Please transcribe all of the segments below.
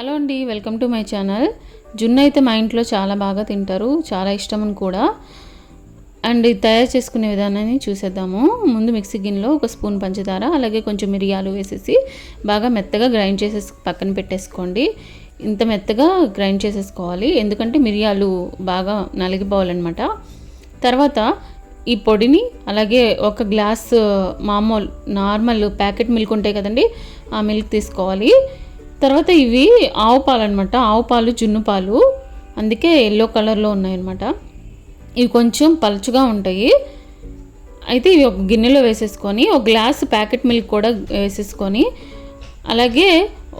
Hello అండి welcome to my channel. జున్ను అయితే మా ఇంట్లో చాలా బాగా తింటారు చాలా ఇష్టం అని కూడా. అండ్ ఇది తయారు చేసుకునే విధానాన్ని చూసేద్దాము. ముందు మిక్సీ గిన్నెలో ఒక స్పూన్ పంచదార అలాగే కొంచెం మిరియాలు వేసేసి బాగా మెత్తగా గ్రైండ్ చేసేసి పక్కన పెట్టేసుకోండి. ఇంత మెత్తగా గ్రైండ్ చేసేసుకోవాలి ఎందుకంటే మిరియాలు బాగా నలిగిపోవాలన్నమాట. తర్వాత ఈ పొడిని అలాగే ఒక గ్లాస్ మామూలు నార్మల్ ప్యాకెట్ మిల్క్ ఉంటాయి కదండి ఆ మిల్క్ తీసుకోవాలి. తర్వాత ఇవి ఆవు పాలు అనమాట ఆవు పాలు జున్ను పాలు అందుకే ఎల్లో కలర్లో ఉన్నాయన్నమాట. ఇవి కొంచెం పలుచుగా ఉంటాయి. అయితే ఇవి ఒక గిన్నెలో వేసేసుకొని ఒక గ్లాస్ ప్యాకెట్ మిల్క్ కూడా వేసేసుకొని అలాగే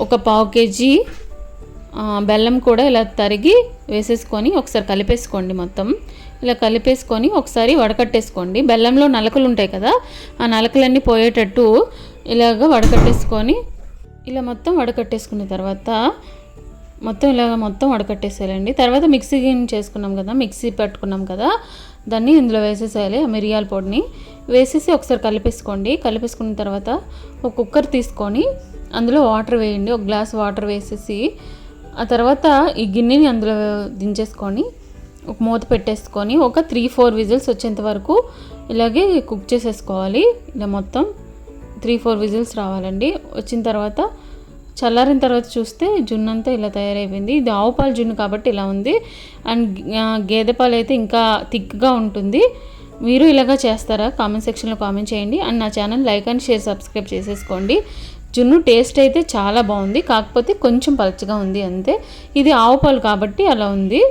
ఒక పావు కేజీ బెల్లం కూడా ఇలా తరిగి వేసేసుకొని ఒకసారి కలిపేసుకోండి మొత్తం. ఇలా కలిపేసుకొని ఒకసారి వడకట్టేసుకోండి. బెల్లంలో నలకలు ఉంటాయి కదా ఆ నలకలన్నీ పోయేటట్టు ఇలాగ వడకట్టేసుకొని ఇలా మొత్తం వడకట్టేసుకున్న తర్వాత మొత్తం ఇలాగ మొత్తం వడకట్టేసేయాలండి. తర్వాత మిక్సీ గిన్నె చేసుకున్నాం కదా మిక్సీ పెట్టుకున్నాం కదా దాన్ని ఇందులో వేసేసేయాలి ఆ మిరియాల పొడిని వేసేసి ఒకసారి కలిపేసుకోండి. కలిపేసుకున్న తర్వాత ఒక కుక్కర్ తీసుకొని అందులో వాటర్ వేయండి. ఒక గ్లాస్ వాటర్ వేసేసి ఆ తర్వాత ఈ గిన్నెని అందులో దించేసుకొని ఒక మూత పెట్టేసుకొని ఒక త్రీ ఫోర్ విజిల్స్ వచ్చేంత వరకు ఇలాగే కుక్ చేసేసుకోవాలి. ఇలా మొత్తం త్రీ ఫోర్ విజిల్స్ రావాలండి. వచ్చిన తర్వాత చల్లారిన తర్వాత చూస్తే జున్ను అంతా ఇలా తయారైపోయింది. ఇది ఆవు పాలు జున్ను కాబట్టి ఇలా ఉంది. అండ్ గేదె పాలు అయితే ఇంకా థిక్గా ఉంటుంది. మీరు ఇలాగా చేస్తారా? కామెంట్ సెక్షన్లో కామెంట్ చేయండి. అండ్ నా channel like and share subscribe చేసేసుకోండి. జున్ను టేస్ట్ అయితే చాలా బాగుంది. కాకపోతే కొంచెం పలచగా ఉంది అంతే. ఇది ఆవు పాలు కాబట్టి అలా ఉంది.